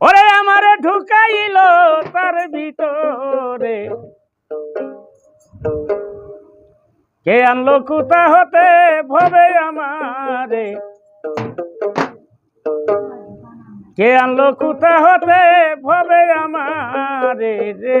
ওরে আমার ঢুকাইল তার ভিতরে। কে আনলো কুতা হতে ভবে আমারে। কে আনলো কুতা হতে ভবে আমারে রে।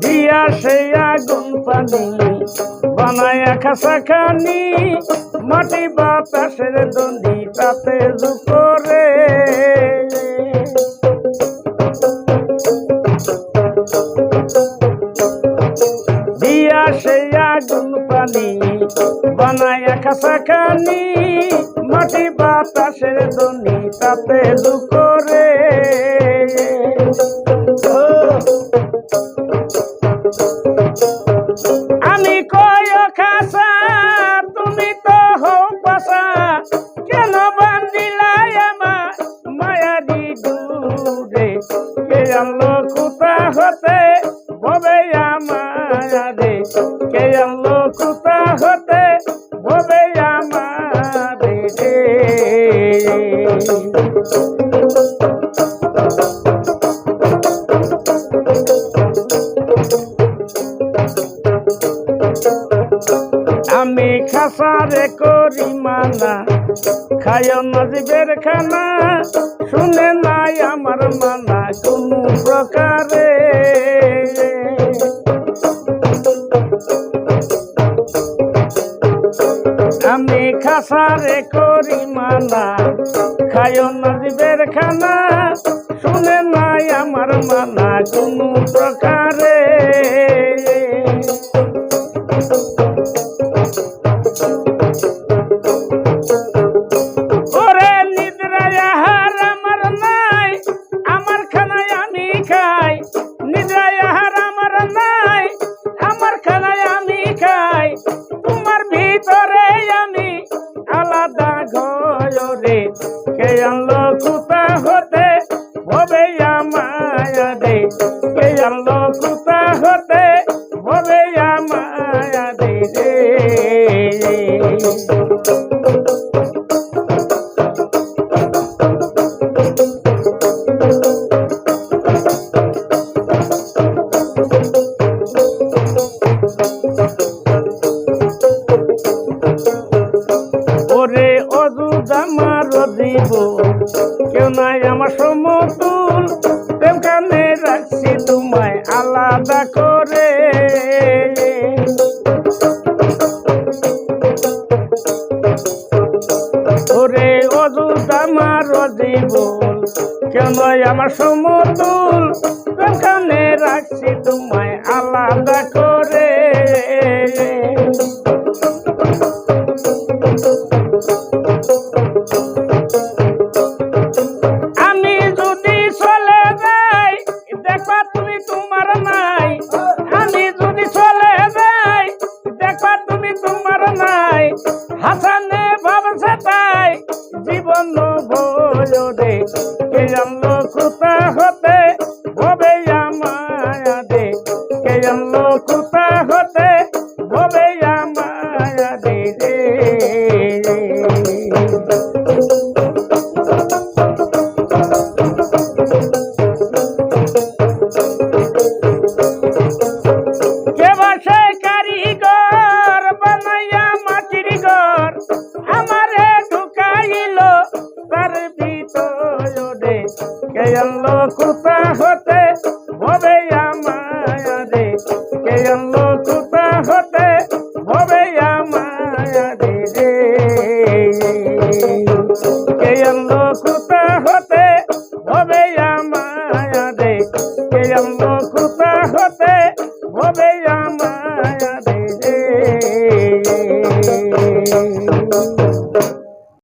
দিয়া সেই আগুন পানি বানায়া খাসা খানি মাটি বাতাসের দন্ডি তাতে জুকরে পানি, বানায়া খাসা খানি, মাটি বাতাসের দন্ডি তাতে জুকরে আমি কয় খাসা, তুমি তো হও পাশা কেন বান্দিলাই আমার মায়ারি দূরে? কে আনলো আমি খাসারে করি মানা খায় নজবের খানা শুনে নাই আমার মানা কোন প্রকারে খাসারে করি মানা খায় নজবের খানা, শুনে নাই আমার মানা কোনো প্রকারে। ওরে নিদ্রায় আহার আমার নাই, আমার খানায় আমি খাই। ঘরে কে আনলো কুতা হতে ভবে মায়া দে কে আনলো কুতা হতে ভবে মায়া দে রে? দিব কেউ নাই আমার সমতুল, প্রেম কানে রাখছি তোমায় আলাদা করে। ওরে অজুদ আমার দিব কেউ আমার সমতুল, প্রেম কানে রাখছি তোমায় আলাদা করে। হাসানে ভাবছে তাই জীবন ভয়রে কে জানলো কোথা হতে ভবে আমায় দে। কে জানলো কোথা হতে ভবে আমায় দে রে। কে কে আনলো কুতা হতে হবে আমায় রে কে আনলো কুতা হতে হবে আমায় রে। কে আনলো কুতা হতে হবে মায়া রে কে আনলো